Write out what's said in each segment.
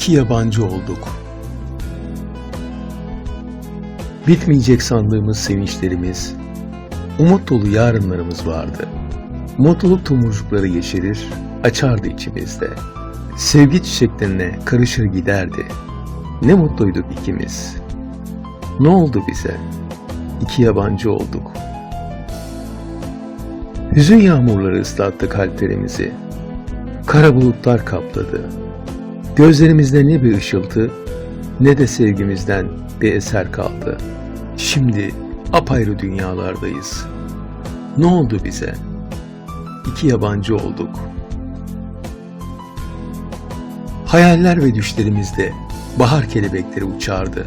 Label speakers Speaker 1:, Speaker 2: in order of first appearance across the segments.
Speaker 1: İki yabancı olduk. Bitmeyecek sandığımız sevinçlerimiz, umut dolu yarınlarımız vardı. Mutluluk tomurcukları yeşerir, açardı içimizde. Sevgi çiçeklerine karışır giderdi. Ne mutluyduk ikimiz. Ne oldu bize? İki yabancı olduk. Hüzün yağmurları ıslattı kalplerimizi. Kara bulutlar kapladı. Gözlerimizde ne bir ışıltı ne de sevgimizden bir eser kaldı. Şimdi apayrı dünyalardayız. Ne oldu bize? İki yabancı olduk. Hayaller ve düşlerimizde bahar kelebekleri uçardı.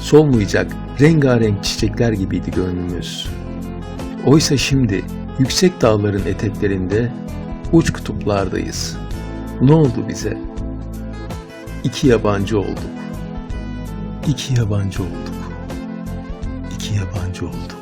Speaker 1: Solmayacak rengarenk çiçekler gibiydi gönlümüz. Oysa şimdi yüksek dağların eteklerinde uç kutuplardayız. Ne oldu bize? İki yabancı olduk. İki yabancı olduk. İki yabancı olduk.